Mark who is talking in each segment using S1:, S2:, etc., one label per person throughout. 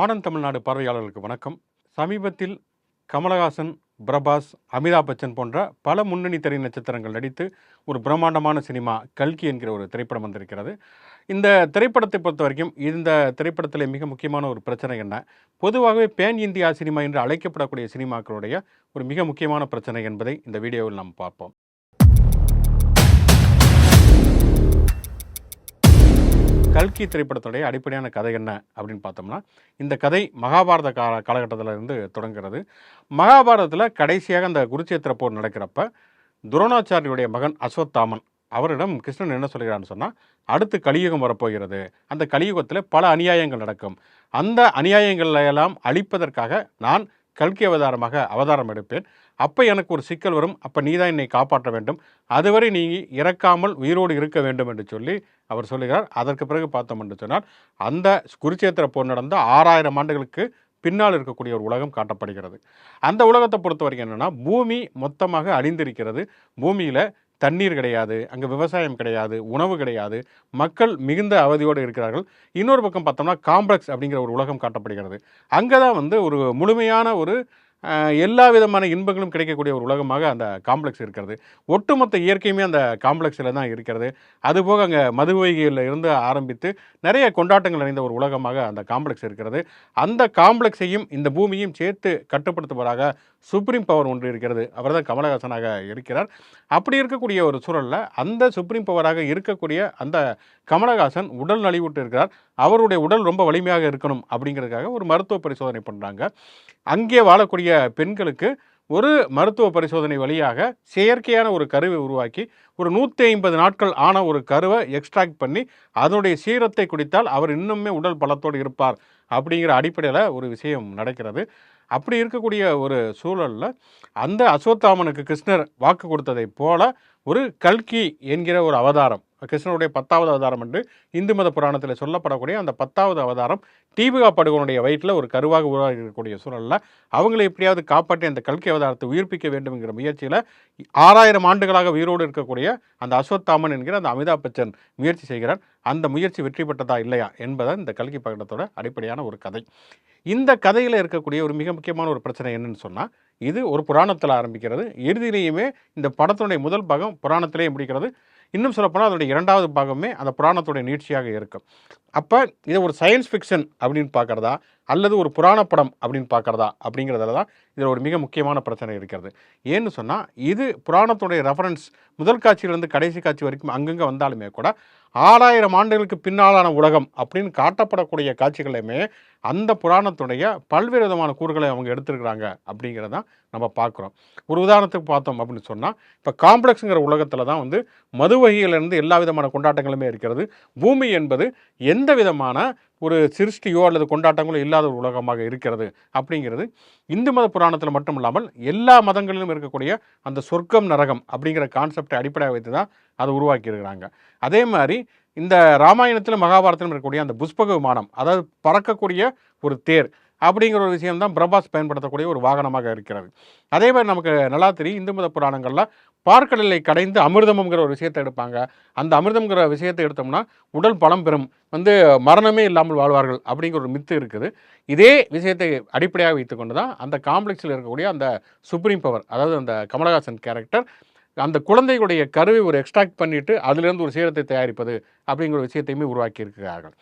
S1: Modern Tamil Nadu பார்வையாளர்களுக்கு வணக்கம். சமீபத்தில் கமலஹாசன் பிரபாஸ் அமிதாப் பச்சன் போன்ற பல முன்னணி திரை நட்சத்திரங்கள் நடித்து ஒரு பிரம்மாண்டமான சினிமா கல்கி என்கிற ஒரு திரைப்படம் வந்திருக்கிறது. இந்த திரைப்படத்தை பொறுத்த வரைக்கும் இந்த திரைப்படத்தில் மிக முக்கியமான ஒரு பிரச்சனை என்ன? பொதுவாகவே பேன் இந்தியா சினிமா என்று அழைக்கப்படக்கூடிய சினிமாக்களுடைய ஒரு மிக முக்கியமான பிரச்சனை என்பதை இந்த வீடியோவில் நாம் பார்ப்போம். கல்கி திரைப்படத்துடைய அடிப்படையான கதை என்ன அப்படின்னு பார்த்தோம்னா இந்த கதை மகாபாரத கால காலகட்டத்தில் இருந்து தொடங்குகிறது. மகாபாரதத்தில் கடைசியாக அந்த குருச்சேத்திர போர் நடக்கிறப்ப துரோணாச்சாரியுடைய மகன் அஸ்வத்தாமன் அவரிடம் கிருஷ்ணன் என்ன சொல்கிறான்னு சொன்னால் அடுத்து கலியுகம் வரப்போகிறது. அந்த கலியுகத்தில் பல அநியாயங்கள் நடக்கும். அந்த அநியாயங்களை எல்லாம் அழிப்பதற்காக நான் கல்கி அவதாரமாக அவதாரம் எடுப்பேன். அப்போ எனக்கு ஒரு சிக்கல் வரும். அப்போ நீ தான் என்னை காப்பாற்ற வேண்டும். அதுவரை நீ இறக்காமல் உயிரோடு இருக்க வேண்டும் என்று சொல்லி அவர் சொல்லுகிறார். அதற்கு பிறகு பார்த்தோம் என்று சொன்னால் அந்த குருச்சேத்திர போர் நடந்த ஆறாயிரம் ஆண்டுகளுக்கு பின்னால் இருக்கக்கூடிய ஒரு உலகம் காட்டப்படுகிறது. அந்த உலகத்தை பொறுத்த வரைக்கும் என்னென்னா பூமி மொத்தமாக அழிந்திருக்கிறது. பூமியில் தண்ணீர் கிடையாது அங்கே விவசாயம் கிடையாது உணவு கிடையாது. மக்கள் மிகுந்த அவதியோடு இருக்கிறார்கள். இன்னொரு பக்கம் பார்த்தோம்னா காம்ப்ளெக்ஸ் அப்படிங்கிற ஒரு உலகம் காட்டப்படுகிறது. அங்கே தான் வந்து ஒரு முழுமையான ஒரு எல்லா விதமான இன்பங்களும் கிடைக்கக்கூடிய ஒரு உலகமாக அந்த காம்ப்ளெக்ஸ் இருக்கிறது. ஒட்டுமொத்த இயற்கையுமே அந்த காம்ப்ளெக்ஸில் தான் இருக்கிறது. அதுபோக அங்கே மதுவைகையில் இருந்து ஆரம்பித்து நிறைய கொண்டாட்டங்கள் நிறைந்த ஒரு உலகமாக அந்த காம்ப்ளெக்ஸ் இருக்கிறது. அந்த காம்ப்ளெக்ஸையும் இந்த பூமியையும் சேர்த்து கட்டுப்படுத்துவதாக சுப்ரீம் பவர் ஒன்று இருக்கிறது. அவர் தான் கமலஹாசனாக இருக்கிறார். அப்படி இருக்கக்கூடிய ஒரு சூழலில் அந்த சுப்ரீம் பவராக இருக்கக்கூடிய அந்த கமலஹாசன் உடல் நலிவுட்டு இருக்கிறார். அவருடைய உடல் ரொம்ப வலிமையாக இருக்கணும் அப்படிங்கிறதுக்காக ஒரு மருத்துவ பரிசோதனை பண்ணுறாங்க அங்கே வாழக்கூடிய பெண்களுக்கு ஒரு மருத்துவ பரிசோதனை வழியாக செயற்கையான ஒரு கருவை உருவாக்கி ஒரு நூற்றி ஐம்பது நாட்கள் ஆன ஒரு கருவை எக்ஸ்ட்ராக்ட் பண்ணி அதனுடைய சீரத்தை குடித்தால் அவர் இன்னுமே உடல் பலத்தோடு இருப்பார் அப்படிங்கிற அடிப்படையில் ஒரு விஷயம் நடக்கிறது. அப்படி இருக்கக்கூடிய ஒரு சூழலில் அந்த அஸ்வத்தாமனுக்கு கிருஷ்ணர் வாக்கு கொடுத்ததை போல ஒரு கல்கி என்கிற ஒரு அவதாரம் கிருஷ்ணனுடைய பத்தாவது அவதாரம் என்று இந்து மத புராணத்தில் சொல்லப்படக்கூடிய அந்த பத்தாவது அவதாரம் தீபிகா படுகோனுடைய வயிற்றில் ஒரு கருவாக உருவாகி இருக்கக்கூடிய சூழலில் அவங்களை எப்படியாவது காப்பாற்றி அந்த கல்கி அவதாரத்தை உயிர்ப்பிக்க வேண்டும்ங்கிற முயற்சியில் ஆறாயிரம் ஆண்டுகளாக உயிரோடு இருக்கக்கூடிய அந்த அஸ்வத்தாமன் என்கிற அந்த அமிதாப் பச்சன் முயற்சி செய்கிறார். அந்த முயற்சி வெற்றி பெற்றதா இல்லையா என்பதை இந்த கல்கி பகடத்தோட அடிப்படையான ஒரு கதை. இந்த கதையில் இருக்கக்கூடிய ஒரு மிக முக்கியமான ஒரு பிரச்சனை என்னன்னு சொன்னால் இது ஒரு புராணத்தில் ஆரம்பிக்கிறது. இறுதியிலேயுமே இந்த படத்தினுடைய முதல் பாகம் புராணத்திலேயே முடிக்கிறது இன்னும் சொல்லப்போனால் அதனுடைய இரண்டாவது பாகமே அந்த புராணத்துடைய நீட்சியாக இருக்கும். அப்போ இதை ஒரு சயின்ஸ் ஃபிக்ஷன் அப்படின்னு பார்க்குறதா அல்லது ஒரு புராண படம் அப்படின்னு பார்க்குறதா அப்படிங்கிறதுல தான் இதில் ஒரு மிக முக்கியமான பிரச்சனை இருக்கிறது. ஏன்னு சொன்னால் இது புராணத்துடைய ரெஃபரன்ஸ் முதல் காட்சியிலிருந்து கடைசி காட்சி வரைக்கும் அங்கங்கே வந்தாலுமே கூட ஆறாயிரம் ஆண்டுகளுக்கு பின்னாலான உலகம் அப்படின்னு காட்டப்படக்கூடிய காட்சிகளையுமே அந்த புராணத்துடைய பல்வேறு விதமான கூறுகளை அவங்க எடுத்திருக்கிறாங்க அப்படிங்கிறத தான் நம்ம பார்க்குறோம் ஒரு உதாரணத்துக்கு பார்த்தோம் அப்படின்னு சொன்னால் இப்போ காம்ப்ளெக்ஸுங்கிற உலகத்தில் தான் வந்து மது வகையிலிருந்து எல்லா விதமான கொண்டாட்டங்களுமே இருக்கிறது. பூமி என்பது எந்த எந்த விதமான ஒரு சிருஷ்டியோ அல்லது கொண்டாட்டங்களோ இல்லாத ஒரு உலகமாக இருக்கிறது அப்படிங்கிறது இந்து மத புராணத்தில் மட்டும் இல்லாமல் எல்லா மதங்களிலும் இருக்கக்கூடிய அந்த சொர்க்கம் நரகம் அப்படிங்கிற கான்செப்டை அடிப்படையாக வைத்து தான் அதை உருவாக்கியிருக்கிறாங்க. அதே மாதிரி இந்த ராமாயணத்திலும் மகாபாரதத்திலும் இருக்கக்கூடிய அந்த புஷ்பக விமானம் அதாவது பறக்கக்கூடிய ஒரு தேர் அப்படிங்கிற ஒரு விஷயம் தான் பிரபாஸ் பயன்படுத்தக்கூடிய ஒரு வாகனமாக இருக்கிறது. அதே மாதிரி நமக்கு நல்லா தெரியும் இந்து மத புராணங்களில் பார்க்கடலை கடைந்து அமிர்தம்ங்கிற ஒரு விஷயத்தை எடுப்பாங்க. அந்த அமிர்தம்ங்கிற விஷயத்தை எடுத்தோம்னா உடல் பலம் பெறும். வந்து மரணமே இல்லாமல் வாழ்வார்கள் அப்படிங்கிற ஒரு மித்து இருக்குது. இதே விஷயத்தை அடிப்படையாக வைத்துக்கொண்டு தான் அந்த காம்ப்ளெக்ஸில் இருக்கக்கூடிய அந்த சுப்ரீம் பவர் அதாவது அந்த கமலஹாசன் கேரக்டர் அந்த குழந்தைகளுடைய கருவை ஒரு எக்ஸ்ட்ராக்ட் பண்ணிவிட்டு அதிலிருந்து ஒரு சீரத்தை தயாரிப்பது அப்படிங்கிற ஒரு விஷயத்தையுமே உருவாக்கி இருக்கிறார்கள்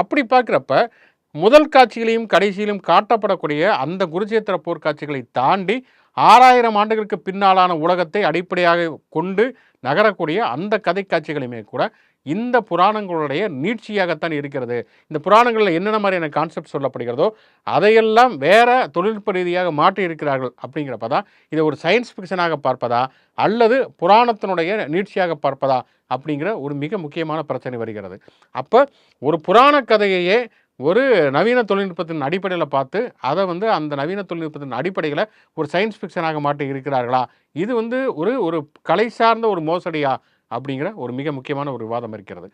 S1: அப்படி பார்க்குறப்ப முதல் காட்சியிலையும் கடைசியிலும் காட்டப்படக்கூடிய அந்த குருஜேத்திர போர்க்காட்சிகளை தாண்டி ஆறாயிரம் ஆண்டுகளுக்கு பின்னாலான உலகத்தை அடிப்படையாக கொண்டு நகரக்கூடிய அந்த கதை காட்சிகளுமே கூட இந்த புராணங்களுடைய நீட்சியாகத்தான் இருக்கிறது. இந்த புராணங்களில் என்னென்ன மாதிரியான கான்செப்ட் சொல்லப்படுகிறதோ அதையெல்லாம் வேற தொழில்நுட்ப ரீதியாக மாற்றி இருக்கிறார்கள் அப்படிங்கிறப்ப தான் இதை ஒரு சயின்ஸ் ஃபிக்ஷனாக பார்ப்பதா அல்லது புராணத்தினுடைய நீட்சியாக பார்ப்பதா அப்படிங்கிற ஒரு மிக முக்கியமான பிரச்சனை வருகிறது. அப்போ ஒரு புராண கதையையே ஒரு நவீன தொழில்நுட்பத்தின் அடிப்படையில் பார்த்து அதை வந்து அந்த நவீன தொழில்நுட்பத்தின் அடிப்படையில் ஒரு சயின்ஸ் ஃபிக்ஷனாக மாட்டி இருக்கிறார்களா? இது வந்து ஒரு ஒரு கலை சார்ந்த ஒரு மோசடியா? அப்படிங்கிற ஒரு மிக முக்கியமான ஒரு விவாதம் இருக்கிறது.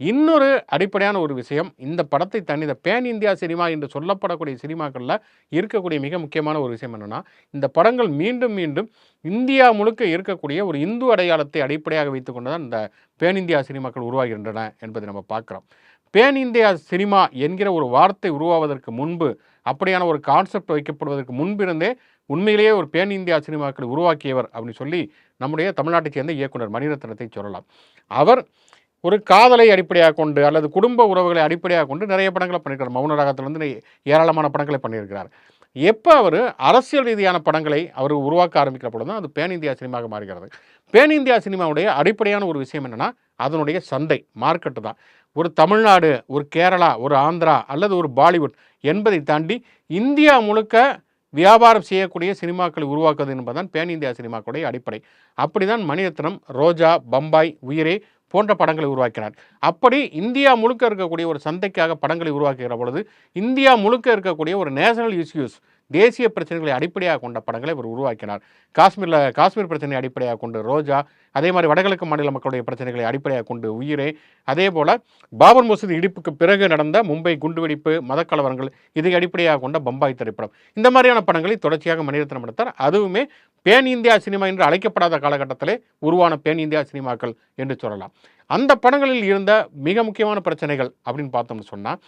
S1: இன்னொரு அடிப்படையான ஒரு விஷயம் இந்த படத்தை தனி இந்த பேன் இந்தியா சினிமா என்று சொல்லப்படக்கூடிய சினிமாக்களில் இருக்கக்கூடிய மிக முக்கியமான ஒரு விஷயம் என்னென்னா இந்த படங்கள் மீண்டும் மீண்டும் இந்தியா முழுக்க இருக்கக்கூடிய ஒரு இந்து அடையாளத்தை அடிப்படையாக வைத்துக்கொண்டு தான் இந்த பேன் இந்தியா சினிமாக்கள் உருவாகின்றன என்பதை நம்ம பார்க்குறோம். பேன் இந்தியா சினிமா என்கிற ஒரு வார்த்தை உருவாவதற்கு முன்பு அப்படியான ஒரு கான்செப்ட் வைக்கப்படுவதற்கு முன்பிருந்தே உண்மையிலேயே ஒரு பேன் இந்தியா சினிமாக்களை உருவாக்கியவர் அப்படின்னு சொல்லி நம்முடைய தமிழ்நாட்டைச் சேர்ந்த இயக்குனர் மணிரத்னத்தை சொல்லலாம். அவர் ஒரு காதலை அடிப்படையாக கொண்டு அல்லது குடும்ப உறவுகளை அடிப்படையாக கொண்டு நிறைய படங்களை பண்ணியிருக்கிறார் மௌன ராகத்திலிருந்து ஏராளமான படங்களை பண்ணியிருக்கிறார். எப்போ அவர் அரசியல் ரீதியான படங்களை அவர் உருவாக்க ஆரம்பிக்கிற பொழுது தான் அது பேன் இந்தியா சினிமாவாக மாறுகிறது. பேன் இந்தியா சினிமாவுடைய அடிப்படையான ஒரு விஷயம் என்னென்னா அதனுடைய சந்தை மார்க்கெட்டு தான். ஒரு தமிழ்நாடு ஒரு கேரளா ஒரு ஆந்திரா அல்லது ஒரு பாலிவுட் என்பதை தாண்டி இந்தியா முழுக்க வியாபாரம் செய்யக்கூடிய சினிமாக்களை உருவாக்குவது என்பதுதான் பேன் இந்தியா சினிமாக்களுடைய அடிப்படை. அப்படிதான் மணிரத்னம் ரோஜா பம்பாய் உயிரே போன்ற படங்களை உருவாக்கினார். அப்படி இந்தியா முழுக்க இருக்கக்கூடிய ஒரு சந்தைக்காக படங்களை உருவாக்குகிற பொழுது இந்தியா முழுக்க இருக்கக்கூடிய ஒரு நேஷனல் இஷ்யூஸ் தேசிய பிரச்சனைகளை அடிப்படையாக கொண்ட படங்களை இவர் உருவாக்கினார். காஷ்மீரில் காஷ்மீர் பிரச்சனையை அடிப்படையாக கொண்டு ரோஜா அதே மாதிரி வடகிழக்கு மாநில மக்களுடைய பிரச்சனைகளை அடிப்படையாக கொண்டு உயிரே அதே போல் பாபர் மசூதி இடிப்புக்கு பிறகு நடந்த மும்பை குண்டுவெடிப்பு மதக்கலவரங்கள் இதை அடிப்படையாக கொண்ட பம்பாய் திரைப்படம். இந்த மாதிரியான படங்களை தொடர்ச்சியாக மணிரத்னம் எடுத்தார். அதுவுமே பேன் இந்தியா சினிமா என்று அழைக்கப்படாத காலகட்டத்திலே உருவான பேன் இந்தியா சினிமாக்கள் என்று சொல்லலாம். அந்த படங்களில் இருந்த மிக முக்கியமான பிரச்சனைகள் அப்படின்னு பார்த்தோம்னு சொன்னால்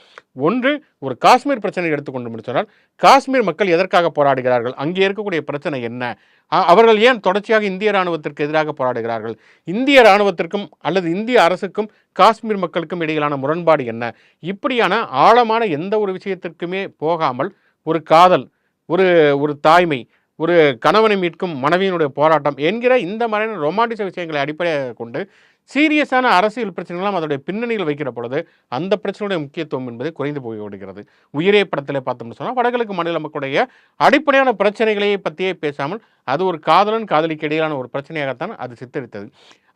S1: ஒன்று ஒரு காஷ்மீர் பிரச்சனை எடுத்துக்கொண்டு சொன்னால் காஷ்மீர் மக்கள் எதற்காக போராடுகிறார்கள்? அங்கே இருக்கக்கூடிய பிரச்சனை என்ன? அவர்கள் ஏன் தொடர்ச்சியாக இந்திய இராணுவத்திற்கு எதிராக போராடுகிறார்கள்? இந்திய இராணுவத்திற்கும் அல்லது இந்திய அரசுக்கும் காஷ்மீர் மக்களுக்கும் இடையிலான முரண்பாடு என்ன? இப்படியான ஆழமான எந்த ஒரு விஷயத்திற்குமே போகாமல் ஒரு காதல் ஒரு ஒரு தாய்மை ஒரு கணவனை மீட்கும் மனைவியினுடைய போராட்டம் என்கிற இந்த மாதிரியான ரொமாண்டிச விஷயங்களை அடிப்படையாக கொண்டு சீரியஸான அரசியல் பிரச்சனைகள்லாம் அதோடைய பின்னணியில் வைக்கிற பொழுது அந்த பிரச்சனையுடைய முக்கியத்துவம் என்பது குறைந்து போய் விடுகிறது உயிரே படத்தில் பார்த்தோம்னு சொன்னால் வடகிழக்கு மாநில மக்களுடைய அடிப்படையான பிரச்சனைகளையே பற்றியே பேசாமல் அது ஒரு காதலன் காதலிக்கு இடையிலான ஒரு பிரச்சனையாகத்தான் அது சித்தரித்தது.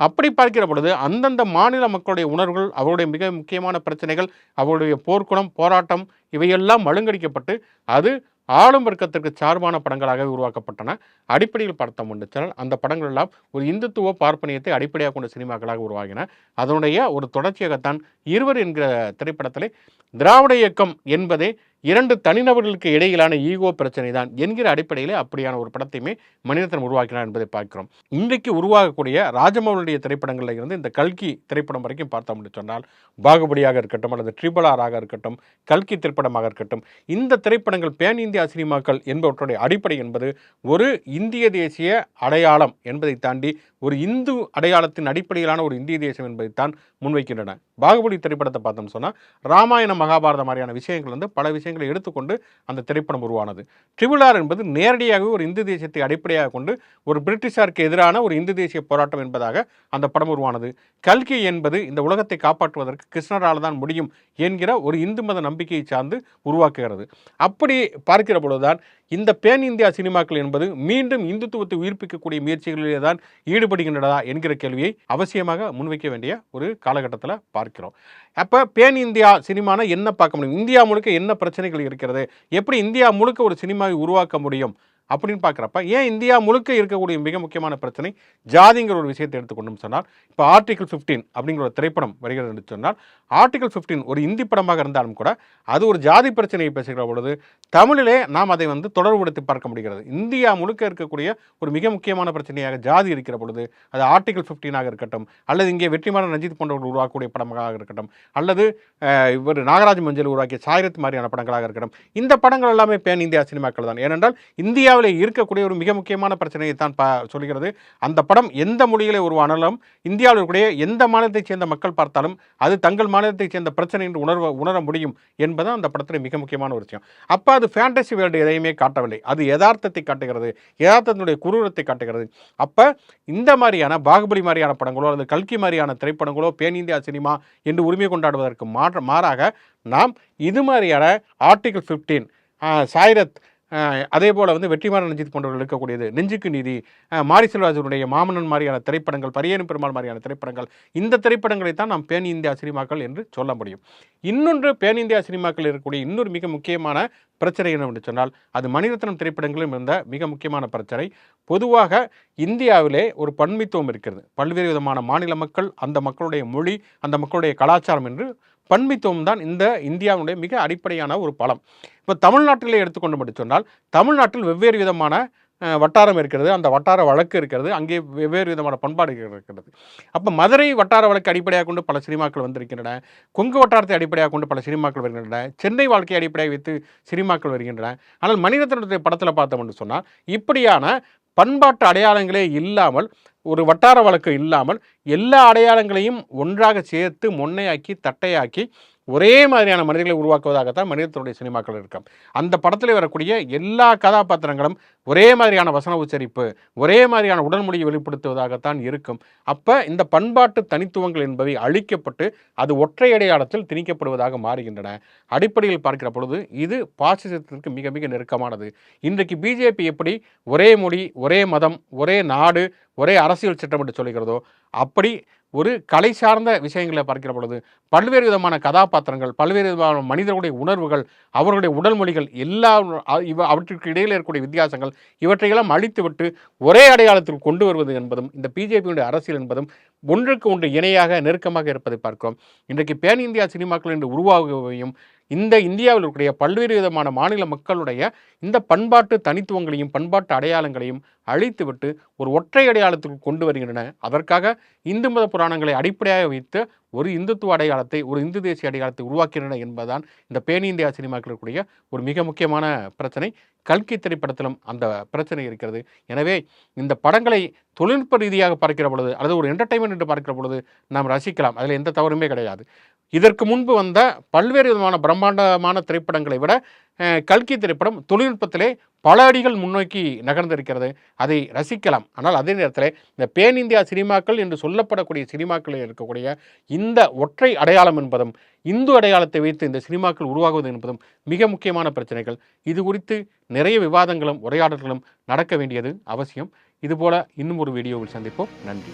S1: அப்படி பார்க்கிற பொழுது அந்தந்த மாநில மக்களுடைய உணர்வுகள் அவருடைய மிக முக்கியமான பிரச்சனைகள் அவருடைய போர்க்குணம் போராட்டம் இவையெல்லாம் மழுங்கடிக்கப்பட்டு அது ஆளும் வர்க்கத்திற்கு சார்பான படங்களாகவே உருவாக்கப்பட்டன. அடிப்படையில் படத்தை முன்னிச்சால் அந்த படங்கள் எல்லாம் ஒரு இந்துத்துவ பார்ப்பனியத்தை அடிப்படையாக கொண்ட சினிமாக்களாக உருவாகின. அதனுடைய ஒரு தொடர்ச்சியாகத்தான் இருவர் என்கிற திரைப்படத்திலே திராவிட இயக்கம் என்பதே இரண்டு தனிநபர்களுக்கு இடையிலான ஈகோ பிரச்சனை தான் என்கிற அடிப்படையில் அப்படியான ஒரு படத்தையுமே மனிதத்தன் உருவாக்கினார் என்பதை பார்க்கிறோம். இன்றைக்கு உருவாகக்கூடிய ராஜமௌலியுடைய திரைப்படங்களில் இருந்து இந்த கல்கி திரைப்படம் வரைக்கும் பார்த்தோம் என்று சொன்னால் பாகுபலியாக இருக்கட்டும் அல்லது ட்ரிபிள் ஆராக இருக்கட்டும் கல்கி திரைப்படமாக இருக்கட்டும் இந்த திரைப்படங்கள் பேன் இந்தியா சினிமாக்கள் என்பவற்றுடைய அடிப்படை என்பது ஒரு இந்திய தேசிய அடையாளம் என்பதை தாண்டி ஒரு இந்து அடையாளத்தின் அடிப்படையிலான ஒரு இந்திய தேசம் என்பதைத்தான் முன்வைக்கின்றன. பாகுபலி திரைப்படத்தை பார்த்தோம்னு சொன்னால் ராமாயண மகாபாரத மாதிரியான விஷயங்கள் வந்து பல விஷயங்களை எடுத்துக்கொண்டு அந்த திரைப்படம் உருவானது. ட்ரிபிளார் என்பது நேரடியாகவே ஒரு இந்து தேசியத்தை அடிப்படையாக கொண்டு ஒரு பிரிட்டிஷாருக்கு எதிரான ஒரு இந்து தேசிய போராட்டம் என்பதாக அந்த படம் உருவானது. கல்கி என்பது இந்த உலகத்தை காப்பாற்றுவதற்கு கிருஷ்ணரால் தான் முடியும் என்கிற ஒரு இந்து மத நம்பிக்கையை சார்ந்து உருவாக்குகிறது. அப்படி பார்க்கிற பொழுதுதான் இந்த பேன் இந்தியா சினிமாக்கள் என்பது மீண்டும் இந்துத்துவத்தை உயிர்ப்பிக்கக்கூடிய முயற்சிகளிலே தான் ஈடுபடுகின்றதா என்கிற கேள்வியை அவசியமாக முன்வைக்க வேண்டிய ஒரு காலகட்டத்தில் பார்க்கிறோம். அப்போ பேன் இந்தியா சினிமானா என்ன பார்க்க முடியும்? இந்தியா முழுக்க என்ன பிரச்சனைகள் இருக்கிறது? எப்படி இந்தியா முழுக்க ஒரு சினிமாவை உருவாக்க முடியும்? அப்படின்னு பார்க்குறப்ப ஏன் இந்தியா முழுக்க இருக்கக்கூடிய மிக முக்கியமான பிரச்சனை ஜாதிங்கிற ஒரு விஷயத்தை எடுத்துக்கொண்டும் சொன்னால் இப்போ ஆர்டிகல் ஃபிஃப்டீன் அப்படிங்கிற ஒரு திரைப்படம் வருகிறது என்று சொன்னால் ஆர்டிகல் ஃபிஃப்டீன் ஒரு இந்தி படமாக இருந்தாலும் கூட அது ஒரு ஜாதி பிரச்சனையை பேசுகிற பொழுது தமிழிலே நாம் அதை வந்து தொடர்புபடுத்தி பார்க்க முடிகிறது. இந்தியா முழுக்க இருக்கக்கூடிய ஒரு மிக முக்கியமான பிரச்சனையாக ஜாதி இருக்கிற பொழுது அது ஆர்டிகல் ஃபிஃப்டீனாக இருக்கட்டும் அல்லது இங்கே வெற்றிமாறன் ரஞ்சித் போன்றவர்கள் உருவாக்கக்கூடிய படமாக இருக்கட்டும் அல்லது இவர் நாகராஜ் மஞ்சள் உருவாக்கிய சாயரத் மாதிரியான படங்களாக இருக்கட்டும் இந்த படங்கள் எல்லாமே பேன் இந்தியா சினிமாக்கள் தான். ஏனென்றால் இந்தியா இந்தியாவில் இருக்கக்கூடிய ஒரு மிக முக்கியமான பிரச்சனையை தான் பா சொல்கிறது. அந்த படம் எந்த மொழிகளை உருவானாலும் இந்தியாவில் இருக்கக்கூடிய எந்த மாநிலத்தைச் சேர்ந்த மக்கள் பார்த்தாலும் அது தங்கள் மாநிலத்தைச் சேர்ந்த பிரச்சனை என்று உணர்வ உணர முடியும் என்பதும் அந்த படத்தில் மிக முக்கியமான ஒரு விஷயம். அப்போ அது ஃபேண்டசி வேர்ல்டு எதையுமே காட்டவில்லை. அது யதார்த்தத்தை காட்டுகிறது யதார்த்தத்தினுடைய குரூரத்தை காட்டுகிறது. அப்போ இந்த மாதிரியான பாகுபலி மாதிரியான படங்களோ அல்லது கல்கி மாதிரியான திரைப்படங்களோ பேன் இந்தியா சினிமா என்று உரிமை கொண்டாடுவதற்கு மாற்ற மாறாக நாம் இது மாதிரியான ஆர்டிகிள் ஃபிஃப்டீன் சாய்ரத் அதே போல் வந்து வெற்றிமாறன் ரஞ்சித் போன்றவர்கள் இருக்கக்கூடியது நெஞ்சுக்கு நீதி. மாரி செல்வராஜனுடைய மாமன்னன் மாதிரியான திரைப்படங்கள் பரியனும் பெருமாள் மாதிரியான திரைப்படங்கள் இந்த திரைப்படங்களை தான் நாம் பேன் இந்தியா சினிமாக்கள் என்று சொல்ல முடியும். இன்னொன்று பேன் இந்தியா சினிமாக்கள் இருக்கக்கூடிய இன்னொரு மிக முக்கியமான பிரச்சனை என்னவென்று சொன்னால் அது மணிரத்னம் திரைப்படங்களிலும் இருந்த மிக முக்கியமான பிரச்சனை. பொதுவாக இந்தியாவிலே ஒரு பன்மைத்துவம் இருக்கிறது. பல்வேறு விதமான மாநில மக்கள் அந்த மக்களுடைய மொழி அந்த மக்களுடைய கலாச்சாரம் என்று பன்மைத்துவம் தான் இந்த இந்தியாவுடைய மிக அடிப்படையான ஒரு பலம் இப்போ தமிழ்நாட்டிலே எடுத்துக்கொண்டு மட்டும் சொன்னால் தமிழ்நாட்டில் வெவ்வேறு விதமான வட்டாரம் இருக்கிறது. அந்த வட்டார வழக்கு இருக்கிறது. அங்கே வெவ்வேறு விதமான பண்பாடுகள் இருக்கிறது. அப்போ மதுரை வட்டார வழக்கு அடிப்படையாக கொண்டு பல சினிமாக்கள் வந்திருக்கின்றன. கொங்கு வட்டாரத்தை அடிப்படையாக கொண்டு பல சினிமாக்கள் வருகின்றன. சென்னை வாழ்க்கையை அடிப்படையாக வைத்து சினிமாக்கள் வருகின்றன. ஆனால் மணிரத்னத்துடைய படத்தில் பார்த்தோம்னு சொன்னால் இப்படியான பண்பாட்டு அடையாளங்களே இல்லாமல் ஒரு வட்டார வழக்கு இல்லாமல் எல்லா அடையாளங்களையும் ஒன்றாக சேர்த்து மொன்னையாக்கி தட்டையாக்கி ஒரே மாதிரியான மனிதர்களை உருவாக்குவதாகத்தான் மனிதத்தினுடைய சினிமாக்கள் இருக்கும். அந்த படத்தில் வரக்கூடிய எல்லா கதாபாத்திரங்களும் ஒரே மாதிரியான வசன உச்சரிப்பு ஒரே மாதிரியான உடல் மொழியை வெளிப்படுத்துவதாகத்தான் இருக்கும். அப்போ இந்த பண்பாட்டு தனித்துவங்கள் என்பவை அழிக்கப்பட்டு அது ஒற்றை அடையாளத்தில் திணிக்கப்படுவதாக மாறுகின்றன. அடிப்படையில் பார்க்கிற பொழுது இது பாசிசத்திற்கு மிக மிக நெருக்கமானது. இன்றைக்கு பிஜேபி எப்படி ஒரே மொழி ஒரே மதம் ஒரே நாடு ஒரே அரசியல் சட்டம் என்று சொல்லுகிறதோ அப்படி ஒரு கலை சார்ந்த விஷயங்களை பார்க்கிற பொழுது பல்வேறு விதமான கதாபாத்திரங்கள் பல்வேறு விதமான மனிதர்களுடைய உணர்வுகள் அவர்களுடைய உடல் மொழிகள் எல்லா இவ அவற்றிற்கு இடையில் இருக்கக்கூடிய வித்தியாசங்கள் இவற்றையெல்லாம் அழித்துவிட்டு ஒரே அடையாளத்தில் கொண்டு வருவது என்பதும் இந்த பிஜேபியுடைய அரசியல் என்பதும் ஒன்றுக்கு ஒன்று இணையாக நெருக்கமாக இருப்பதை பார்க்கிறோம். இன்றைக்கு பேன் இந்தியா சினிமாக்கள் என்று உருவாகுவையும் இந்த இந்தியாவில் இருக்கக்கூடிய பல்வேறு விதமான மாநில மக்களுடைய இந்த பண்பாட்டு தனித்துவங்களையும் பண்பாட்டு அடையாளங்களையும் அழித்துவிட்டு ஒரு ஒற்றை அடையாளத்துக்கு கொண்டு வருகின்றன. அதற்காக இந்து மத புராணங்களை அடிப்படையாக வைத்து ஒரு இந்துத்துவ அடையாளத்தை ஒரு இந்து தேசிய அடையாளத்தை உருவாக்கின்றன என்பதுதான் இந்த பேனி இந்தியா சினிமாக்கள் இருக்கக்கூடிய ஒரு மிக முக்கியமான பிரச்சனை. கல்கி திரைப்படத்திலும் அந்த பிரச்சனை இருக்கிறது. எனவே இந்த படங்களை தொழில்நுட்ப ரீதியாக பார்க்கிற பொழுது அல்லது ஒரு என்டர்டைன்மெண்ட் என்று பார்க்கிற பொழுது நாம் ரசிக்கலாம். அதில் எந்த தவறுமே கிடையாது. இதற்கு முன்பு வந்த பல்வேறு விதமான பிரம்மாண்டமான திரைப்படங்களை விட கல்கி திரைப்படம் தொழில்நுட்பத்திலே பல அடிகள் முன்னோக்கி நகர்ந்திருக்கிறது. அதை ரசிக்கலாம். ஆனால் அதே நேரத்தில் இந்த பேன் இந்தியா சினிமாக்கள் என்று சொல்லப்படக்கூடிய சினிமாக்களில் இருக்கக்கூடிய இந்த ஒற்றை அடையாளம் என்பதும் இந்து அடையாளத்தை வைத்து இந்த சினிமாக்கள் உருவாகுவது என்பதும் மிக முக்கியமான பிரச்சனைகள். இது குறித்து நிறைய விவாதங்களும் உரையாடல்களும் நடக்க வேண்டியது அவசியம். இதுபோல இன்னும் ஒரு வீடியோவில் சந்திப்போம். நன்றி.